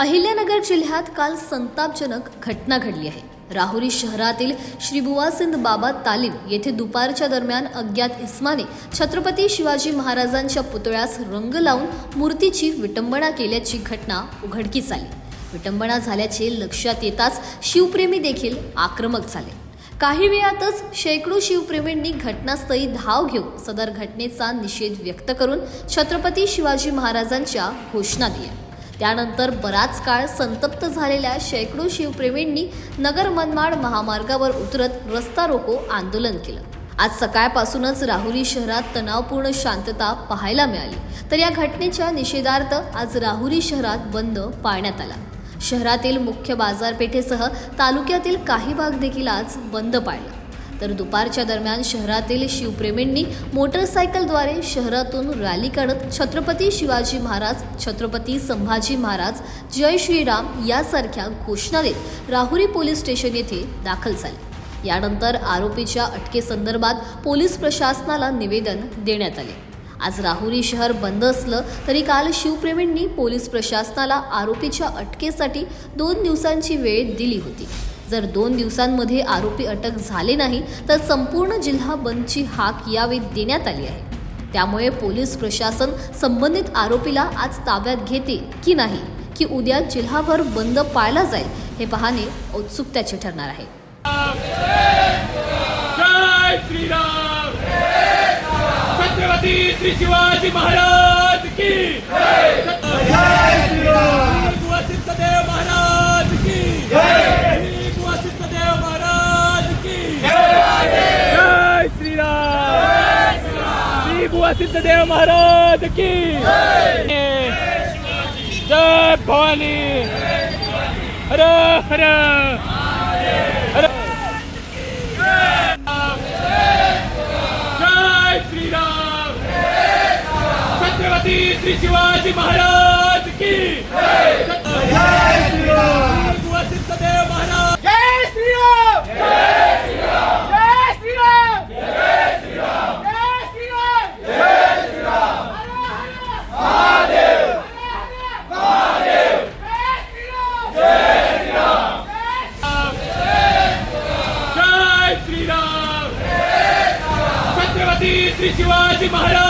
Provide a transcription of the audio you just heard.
अहिल्यानगर जिल्ह्यात काल संतापजनक घटना घडली आहे. राहुरी शहरातील श्री बुवासिंद बाबा तालीम येथे दुपारच्या दरम्यान अज्ञात इस्माने छत्रपती शिवाजी महाराजांच्या पुतळ्यास रंग लावून मूर्तीची विटंबना केल्याची घटना उघडकीस आली. विटंबना झाल्याचे लक्षात येताच शिवप्रेमी देखील आक्रमक झाले. काही वेळातच शेकडो शिवप्रेमींनी घटनास्थळी धाव घेऊन सदर घटनेचा निषेध व्यक्त करून छत्रपती शिवाजी महाराजांच्या घोषणा दिल्या. त्यानंतर बराच काळ संतप्त झालेल्या शेकडो शिवप्रेमींनी नगर मनमाड महामार्गावर उतरत रस्ता रोको आंदोलन केलं. आज सकाळपासूनच राहुरी शहरात तणावपूर्ण शांतता पाहायला मिळाली. तर या घटनेच्या निषेधार्थ आज राहुरी शहरात बंद पाळण्यात आला. शहरातील मुख्य बाजारपेठेसह तालुक्यातील काही भाग देखील आज बंद पाळला. तर दुपारच्या दरम्यान शहरातील शिवप्रेमींनी मोटरसायकलद्वारे शहरातून रॅली काढत छत्रपती शिवाजी महाराज छत्रपती संभाजी महाराज जय श्रीराम यासारख्या घोषणा देत राहुरी पोलीस स्टेशन येथे दाखल झाले. यानंतर आरोपीच्या अटकेसंदर्भात पोलीस प्रशासनाला निवेदन देण्यात आले. आज राहुरी शहर बंद असलं तरी काल शिवप्रेमींनी पोलीस प्रशासनाला आरोपीच्या अटकेसाठी दोन दिवसांची वेळ दिली होती. जर दोन दिवसांमध्ये आरोपी अटक झाले नाही तर संपूर्ण जिल्हा बंदची हाक यावेळी देण्यात आली आहे. त्यामुळे पोलीस प्रशासन संबंधित आरोपीला आज ताब्यात घेते की नाही की उद्या जिल्हाभर बंद पाळला जाईल हे पाहणे औत्सुकत्याचे ठरणार आहे. जय श्रीराम! महाराज की जय श्रीराम सिद्धदेव महाराज की जय सिद्धदेव महाराज की जय श्रीराम श्री बुवा सिद्धदेव महाराज की जय भवानी। हर हर। हर। जय श्रीराम। छत्रपती श्री शिवाजी महाराज की। श्री शिवाजी महाराज